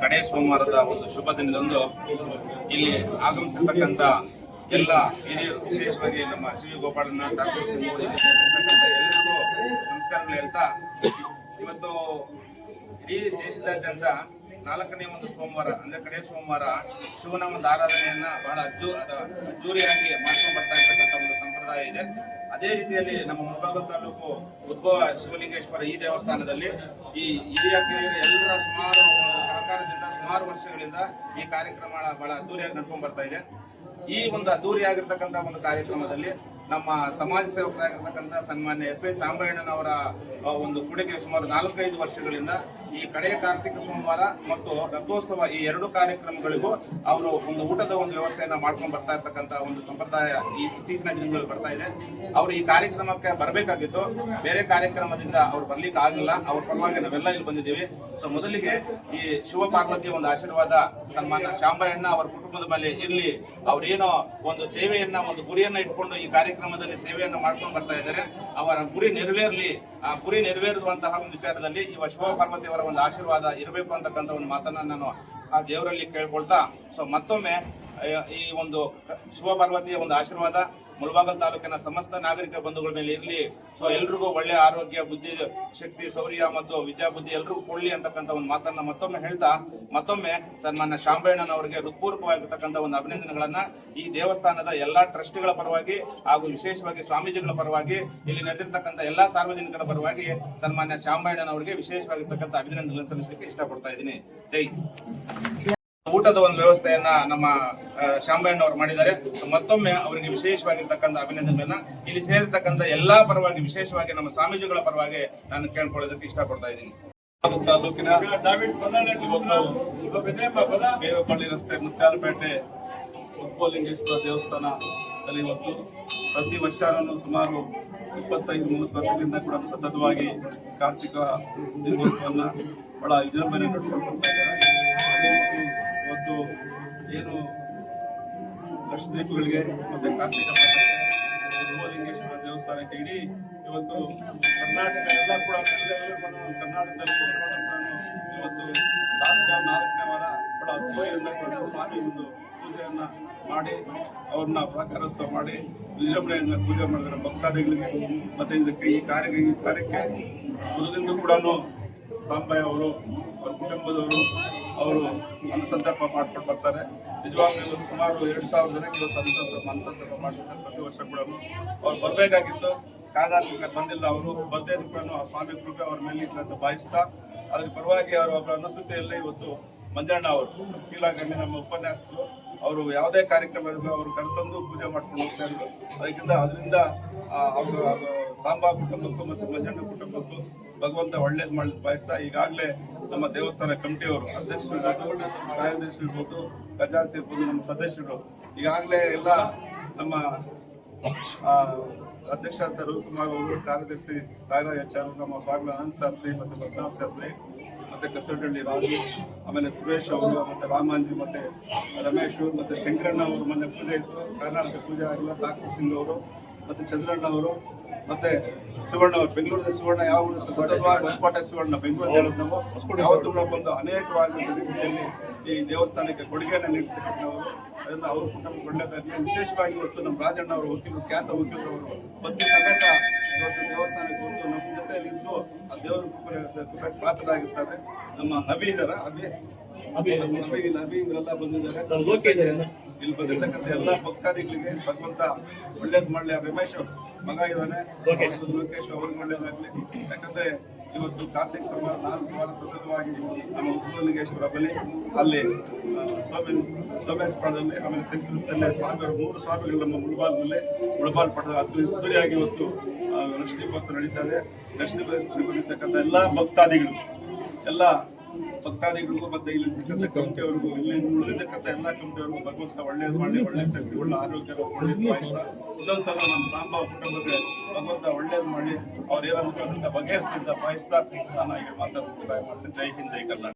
ಕಡೆ ಸೋಮವಾರದ ಒಂದು ಶುಭ ದಿನದಂದು ಇಲ್ಲಿ ಆಗಮಿಸಿರ್ತಕ್ಕಂಥ ಎಲ್ಲ ಹಿರಿಯರು, ವಿಶೇಷವಾಗಿ ನಮ್ಮ ಸಿ ವಿ ಗೋಪಾಲಣ್ಣ ಡಾಕ್ಟರ್ ಎಲ್ಲರಿಗೂ ನಮಸ್ಕಾರಗಳು ಹೇಳ್ತಾ, ಇವತ್ತು ಇಡೀ ದೇಶದಾದ್ಯಂತ ನಾಲ್ಕನೇ ಒಂದು ಸೋಮವಾರ, ಅಂದ್ರೆ ಕಡೆ ಸೋಮವಾರ ಶಿವನ ಒಂದು ಆರಾಧನೆಯನ್ನ ಬಹಳ ಅಜ್ಜು ಅದ- ಅದ್ದೂರಿಯಾಗಿ ಮಾಡ್ಕೊಂಡು ಬರ್ತಾ ಇರ್ತಕ್ಕಂಥ ಇದೆ. ಅದೇ ರೀತಿಯಲ್ಲಿ ನಮ್ಮ ಮುಳಬಾಗಿಲು ತಾಲೂಕು ಉದ್ಭವ ಶಿವಲಿಂಗೇಶ್ವರ ಈ ದೇವಸ್ಥಾನದಲ್ಲಿ ಈ ಹಿರಿಯ ಕಿರಿಯರ ಎಲ್ಲರ ಸುಮಾರು ಸಹಕಾರದಿಂದ, ಸುಮಾರು ವರ್ಷಗಳಿಂದ ಈ ಕಾರ್ಯಕ್ರಮ ಬಹಳ ಅದ್ದೂರಿಯಾಗಿ ನಡ್ಕೊಂಡ್ ಬರ್ತಾ ಇದೆ. ಈ ಒಂದು ಅದ್ದೂರಿಯಾಗಿರ್ತಕ್ಕಂಥ ಒಂದು ಕಾರ್ಯಕ್ರಮದಲ್ಲಿ ನಮ್ಮ ಸಮಾಜ ಸೇವಕರಾಗಿರ್ತಕ್ಕಂಥ ಸನ್ಮಾನ್ಯ ಎಸ್ ವಿ ಶಾಂಬಣ್ಣನವರ ಒಂದು ಕೊಡುಗೆ ಸುಮಾರು ನಾಲ್ಕೈದು ವರ್ಷಗಳಿಂದ ಈ ಕಡೆಯ ಕಾರ್ತಿಕ ಸೋಮವಾರ ಮತ್ತು ರಥೋತ್ಸವ ಈ ಎರಡು ಕಾರ್ಯಕ್ರಮಗಳಿಗೂ ಅವರು ಒಂದು ಊಟದ ಒಂದು ವ್ಯವಸ್ಥೆಯನ್ನ ಮಾಡ್ಕೊಂಡು ಬರ್ತಾ ಇರ್ತಕ್ಕಂಥ ಒಂದು ಸಂಪ್ರದಾಯ ಈ ಇತ್ತೀಚಿನ ದಿನಗಳಲ್ಲಿ ಬರ್ತಾ ಇದೆ. ಅವರು ಈ ಕಾರ್ಯಕ್ರಮಕ್ಕೆ ಬರಬೇಕಾಗಿತ್ತು. ಬೇರೆ ಕಾರ್ಯಕ್ರಮದಿಂದ ಅವ್ರು ಬರ್ಲಿಕ್ಕೆ ಆಗಲಿಲ್ಲ. ಅವ್ರ ಪರವಾಗಿ ನಾವೆಲ್ಲ ಇಲ್ಲಿ ಬಂದಿದ್ದೀವಿ. ಸೊ ಮೊದಲಿಗೆ ಈ ಶಿವ ಪಾರ್ವತಿಯ ಒಂದು ಆಶೀರ್ವಾದ, ಸನ್ಮಾನ. ಶಾಂಬಯ್ಯಣ್ಣ ಅವರ ಕುಟುಂಬದ ಮೇಲೆ ಇರಲಿ. ಅವ್ರೇನೋ ಒಂದು ಸೇವೆಯನ್ನ, ಒಂದು ಗುರಿಯನ್ನ ಇಟ್ಕೊಂಡು ಈ ಕಾರ್ಯಕ್ರಮದಲ್ಲಿ ಸೇವೆಯನ್ನ ಮಾಡ್ಕೊಂಡು ಬರ್ತಾ ಇದ್ದಾರೆ. ಅವರ ಗುರಿ ನೆರವೇರ್ಲಿ. ಆ ಗುರಿ ನೆರವೇರುವಂತಹ ಒಂದು ವಿಚಾರದಲ್ಲಿ ಈ ಶಿವ ಪಾರ್ವತಿಯವರ ಒಂದು ಆಶೀರ್ವಾದ ಇರಬೇಕು ಅಂತಕ್ಕಂಥ ಒಂದು ಮಾತನ್ನ ನಾನು ಆ ದೇವರಲ್ಲಿ ಕೇಳ್ಕೊಳ್ತಾ ಸೊ ಮತ್ತೊಮ್ಮೆ ಈ ಒಂದು ಶಿವ ಪಾರ್ವತಿಯ ಒಂದು ಆಶೀರ್ವಾದ ಮುಳಬಾಗಲ್ ತಾಲೂಕಿನ ಸಮಸ್ತ ನಾಗರಿಕ ಬಂಧುಗಳ ಮೇಲೆ ಇರಲಿ. ಸೊ ಎಲ್ರಿಗೂ ಒಳ್ಳೆ ಆರೋಗ್ಯ, ಬುದ್ಧಿ, ಶಕ್ತಿ, ಶೌರ್ಯ ಮತ್ತು ವಿದ್ಯಾಬುದ್ಧಿ ಎಲ್ರಿಗೂ ಕೊಡ್ಲಿ ಅಂತಕ್ಕಂಥ ಒಂದು ಮಾತನ್ನ ಮತ್ತೊಮ್ಮೆ ಹೇಳ್ತಾ, ಮತ್ತೊಮ್ಮೆ ಸನ್ಮಾನ್ಯ ಅವರಿಗೆ ಹೃತ್ಪೂರ್ವಕವಾಗಿರ್ತಕ್ಕಂಥ ಒಂದು ಅಭಿನಂದನೆಗಳನ್ನ ಈ ದೇವಸ್ಥಾನದ ಎಲ್ಲಾ ಟ್ರಸ್ಟ್ಗಳ ಪರವಾಗಿ ಹಾಗೂ ವಿಶೇಷವಾಗಿ ಸ್ವಾಮೀಜಿಗಳ ಪರವಾಗಿ, ಇಲ್ಲಿ ನಡೆದಿರ್ತಕ್ಕಂಥ ಎಲ್ಲಾ ಸಾರ್ವಜನಿಕರ ಪರವಾಗಿ ಸನ್ಮಾನ್ಯ ಶಾಂಬಣ್ಣನವರಿಗೆ ವಿಶೇಷವಾಗಿರ್ತಕ್ಕಂಥ ಅಭಿನಂದನೆ ಸಲ್ಲಿಸಲಿಕ್ಕೆ ಇಷ್ಟಪಡ್ತಾ ಇದ್ದೀನಿ. ಜೈ ಊಟದ ಒಂದು ವ್ಯವಸ್ಥೆಯನ್ನ ನಮ್ಮ ಶಾಂಬಯ್ಯನ ಅವರು ಮಾಡಿದ್ದಾರೆ. ಮತ್ತೊಮ್ಮೆ ಅವರಿಗೆ ವಿಶೇಷವಾಗಿರ್ತಕ್ಕಂಥ ಅಭಿನಂದನೆಯನ್ನ ಇಲ್ಲಿ ಸೇರಿರ್ತಕ್ಕಂಥ ಎಲ್ಲಾ ಪರವಾಗಿ, ವಿಶೇಷವಾಗಿ ನಮ್ಮ ಸ್ವಾಮೀಜಿಗಳ ಪರವಾಗಿ ನಾನು ಕೇಳ್ಕೊಳ್ಳೋದಕ್ಕೆ ಇಷ್ಟಪಡ್ತಾ ಇದ್ದೀನಿ. ತಾಲೂಕಿನ ಬೇವಪಳ್ಳಿ ರಸ್ತೆ ಮುತ್ಯಾಲಪೇಟೆ ದೇವಸ್ಥಾನ ದೇವಸ್ಥಾನದಲ್ಲಿ ಇವತ್ತು ಪ್ರತಿ ವರ್ಷನೂ ಸುಮಾರು ಇಪ್ಪತ್ತೈದು, ಮೂವತ್ತು ವರ್ಷದಿಂದ ಕೂಡ ಸತತವಾಗಿ ಕಾರ್ತಿಕ ದಿನೋತ್ಸವವನ್ನು ಬಹಳ ವಿಜೃಂಭಣೆ ನಡೆದುಕೊಂಡು ಅದೇ ರೀತಿ ಇವತ್ತು ಏನು ಲಕ್ಷದ್ವೀಪಗಳಿಗೆ ಮತ್ತೆ ಕಾರ್ತಿಕ ಮಾಸಕ್ಕೆ ಉದ್ಭವಲಿಂಗೇಶ್ವರ ದೇವಸ್ಥಾನಕ್ಕೆ ಇಡೀ ಇವತ್ತು ಕರ್ನಾಟಕ ಎಲ್ಲ ಕೂಡ ಕರ್ನಾಟಕದಲ್ಲಿ ಇವತ್ತು ಲಾಸ್ಟ್ ನಾಲ್ಕನೇ ವಾರ ಬಹಳ ಅದ್ಭುತದಿಂದ ಕೂಡ ಸ್ವಾಮಿ ಒಂದು ಪೂಜೆಯನ್ನ ಮಾಡಿ, ಅವ್ರನ್ನ ಪ್ರಾಕಾರೋತ್ಸವ ಮಾಡಿ ವಿಜೃಂಭಣೆಯನ್ನ ಪೂಜೆ ಮಾಡಿದ್ರೆ ಭಕ್ತಾದಿಗಳಿಗೆ ಮತ್ತೆ ಇದಕ್ಕೆ ಈ ಕಾರ್ಯ ಈ ಕಾರ್ಯಕ್ಕೆ ಮೊದಲಿಂದ ಕೂಡ ಅವರು, ಅವ್ರ ಕುಟುಂಬದವರು ಅವರು ಮನಸ್ಸಂತರ್ಪ ಮಾಡ್ಕೊಂಡು ಬರ್ತಾರೆ. ನಿಜವಾಗ್ಲೂ ಸುಮಾರು ಎರಡು ಸಾವಿರ ಜನಕ್ಕೆ ಇವತ್ತು ಅನುಸಂತ ಮನಸಂತರ್ಪ ಮಾಡ್ತಾರೆ ಪ್ರತಿ ವರ್ಷ ಕೂಡ ಅವ್ರು ಬರಬೇಕಾಗಿತ್ತು. ಕಾರಣಾತ್ಮಕ ಬಂದಿಲ್ಲ ಅವರು. ಬಂದೇ ಕೂಡ ಆ ಸ್ವಾಮಿ ಕೃಪೆ ಅವ್ರ ಮೇಲೆ ಅಂತ ಭಾವಿಸ್ತಾ, ಅದ್ರ ಪರವಾಗಿ ಅವರ ಒಬ್ಬರ ಅನುಸ್ಥಿತಿಯಲ್ಲೇ ಇವತ್ತು ಮಂಜಣ್ಣ ಅವರು ಕೀಲಾಗಣ್ಣಿ ನಮ್ಮ ಉಪನ್ಯಾಸಕರು, ಅವರು ಯಾವುದೇ ಕಾರ್ಯಕ್ರಮ ಇರಬೇಕು ಅವರು ಕರೆತಂದು ಪೂಜೆ ಮಾಡ್ಕೊಂಡು ಹೋಗ್ತಾ ಇದ್ರು. ಅದಕ್ಕಿಂತ ಅದರಿಂದ ಅವರು ಸಾಂಬಾ ಕುಟುಂಬಕ್ಕೂ ಮತ್ತು ಮಂಜಣ್ಣ ಕುಟುಂಬಕ್ಕೂ ಭಗವಂತ ಒಳ್ಳೇದು ಮಾಡಿ ಬಯಸ್ತಾ ಈಗಾಗಲೇ ನಮ್ಮ ದೇವಸ್ಥಾನ ಕಮಿಟಿಯವರು, ಅಧ್ಯಕ್ಷರು ಕಾರ್ಯದರ್ಶಿರ್ಬೋದು ಕಾರ್ಯದರ್ಶಿ ಇರ್ಬೋದು ನಮ್ಮ ಸದಸ್ಯರು. ಈಗಾಗಲೇ ಎಲ್ಲ ನಮ್ಮ ಅಧ್ಯಕ್ಷ ರವಿಕುಮಾರ್ ಅವರು, ಕಾರ್ಯದರ್ಶಿ ರಾಯರಾಜಾಚಾರ್ಯ ನಮ್ಮ ಸ್ವಾಮಿ ಅನಂತ ಶಾಸ್ತ್ರಿ ಮತ್ತು ಪದ್ಮನಾಭ ಶಾಸ್ತ್ರಿ ಮತ್ತೆ ಕಸರಡಳ್ಳಿ ರಾಜು, ಆಮೇಲೆ ಸುರೇಶ್ ಅವರು, ಮತ್ತೆ ರಾಮಾಂಜಿ, ಮತ್ತೆ ರಮೇಶ್ ಮತ್ತೆ ಶಂಕರಣ್ಣ ಅವರು ಮೊನ್ನೆ ಪೂಜೆ ಇತ್ತು ಕರ್ನಾಟಕ ಪೂಜೆ ಆಗಿಲ್ಲ, ಠಾಕೂರ್ ಸಿಂಗ್ ಅವರು ಮತ್ತೆ ಚಂದ್ರಣ್ಣ ಅವರು ಮತ್ತೆ ಸುವರ್ಣ ಅವರು ಬೆಂಗಳೂರಿನ ಸುವರ್ಣ ಯಾವ ಹೊಸಕೋಟೆ ಸುವರ್ಣ ಬೆಂಗಳೂರು ನಾವು. ಯಾವತ್ತೂ ಕೂಡ ಬಂದು ಅನೇಕವಾದ ರೀತಿಯಲ್ಲಿ ಈ ದೇವಸ್ಥಾನಕ್ಕೆ ಕೊಡುಗೆಯನ್ನು ನೀಡ್ತಕ್ಕಂಥವರು ಅದರಿಂದ ಅವ್ರ ಕುಟುಂಬ ಒಳ್ಳೆಯದಾಗಲಿ ವಿಶೇಷವಾಗಿ ಇವತ್ತು ನಮ್ಮ ರಾಜಣ್ಣ ಅವರು ವಕೀಲರು ಖ್ಯಾತ ವಕೀಲರು ಅವರು ಪತ್ನಿ ಸಮೇತ ಇವತ್ತು ದೇವಸ್ಥಾನಕ್ಕೆ ಬಂದು ನಮ್ಮ ಜೊತೆಯಲ್ಲಿ ಇದ್ದು ಆ ದೇವರ ಕೃಪೆ ಪಾತ್ರರಾಗಿರ್ತಾರೆ. ನಮ್ಮ ಅಭಿ ಇದಾರ ಅಭಿ ಅಭಿ ಇವರೆಲ್ಲ ಬಂದಿದ್ದಾರೆ. ಇಲ್ಲಿ ಬಂದಿರ್ತಕ್ಕಂಥ ಎಲ್ಲ ಭಕ್ತಾದಿಗಳಿಗೆ ಭಗವಂತ ಒಳ್ಳೇದು ಮಾಡಲಿ. ಆ ರಮೇಶ್ ಮಗ ಇದ್ದಾನೆ. ಲೋಕೇಶ್. ಅವ್ರಿಗೆ ಒಳ್ಳೇದಾಗ್ಲಿ. ಯಾಕಂದ್ರೆ ಇವತ್ತು ಕಾರ್ತಿಕ್ ಸೋಮವಾರ ನಾಲ್ಕು ವಾರ ಸತತವಾಗಿ ನಮ್ಮ ಉಪಲಿಂಗೇಶ್ವರ ಬಲಿ ಅಲ್ಲಿ ಸ್ವಾಮಿ ಸ್ವಾಮಿ ಸೋಮೇಶ್ವರದಲ್ಲಿ ಆಮೇಲೆ ಸಂಕೀರ್ತನೆ ಸ್ವಾಮಿ ಮೂರು ಸ್ವಾಮಿಗಳು ನಮ್ಮ ಮುಳಬಾಲ್ನಲ್ಲಿ ಮುಳಬಾಲ್ ಪಡೆದ ಅತಿ ಉತ್ತರಿಯಾಗಿ ಇವತ್ತು ಆ, ನಡೀತಾ ನಡೀತಾರೆ ಲಕ್ಷ್ಮೀ ಬಂದಿರ್ತಕ್ಕಂಥ ಎಲ್ಲ ಭಕ್ತಾದಿಗಳು ಎಲ್ಲ ಭಕ್ತಾದಿಗಳಿಗೂ ಮತ್ತೆ ಇಲ್ಲಿರ್ತಕ್ಕಂಥ ಕಮಿಟಿಯವರಿಗೂ, ಇಲ್ಲಿ ಉಳಿದಿರ್ತಕ್ಕಂಥ ಎಲ್ಲ ಕಮಿಟಿಯವರಿಗೂ ಭಗವಂತ ಒಳ್ಳೇದು ಮಾಡಿ ಒಳ್ಳೆ ಶಕ್ತಿ ಒಳ್ಳೆ ಆರೋಗ್ಯ, ಒಳ್ಳೆ ಸಲ ಇನ್ನೊಂದ್ಸಲ ನಮ್ಮ ಸಾಂಬಾ ಕುಟುಂಬಕ್ಕೆ ಭಗವಂತ ಒಳ್ಳೇದು ಮಾಡಿ ಅವ್ರು ಏನಾದ್ರು ಬಗೆಹರಿಸ್ತಿದ್ದ ಬಯಸ್ತಾ ನಾನು ಈಗ ಮಾತಾಡ್ತಾ ಮಾಡ್ತೀನಿ. ಜೈ ಹಿಂದ್, ಜೈ ಕರ್ನಾಟಕ.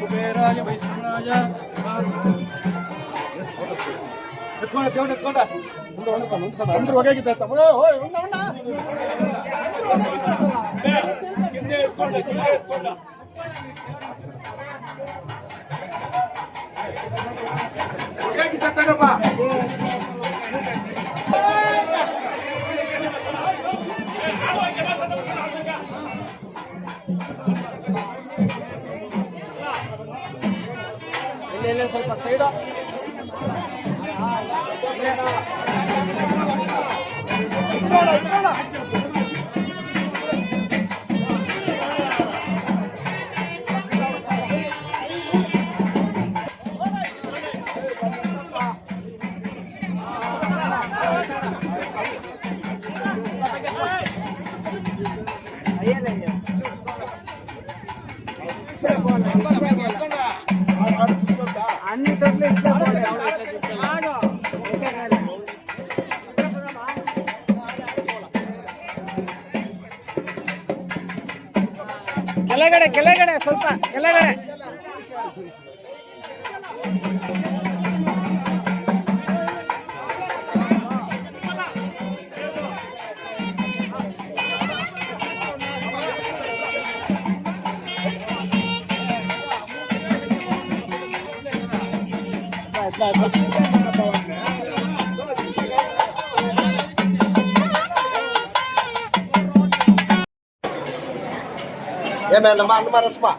కుబేరాయ వైష్ణవాయ ఎత్తుకోండి దేవుడు ఎత్తుకోండి ముందు ఉండదు సార్ ముందు సార్ అందరూ ఒకే గీత ఎత్తాం ఉండ ఉండ ಅಂದ್ರೆ ಹೊಗೆಗಿದ್ದ ಹಿಂದೆ ಎತ್ಕೊಂಡ ಹಿಂದೆ ಎತ್ಕೊಂಡ ಸ್ವಲ್ಪ ಸೈಡ್ అన్ని తొట్లు ఇట్లా ಕೆಳಗಡೆ ಕೆಳಗಡೆ ಸ್ವಲ್ಪ ಕೆಳಗಡೆ ஏமே நம்ம அந்த மாதிரி ரசமா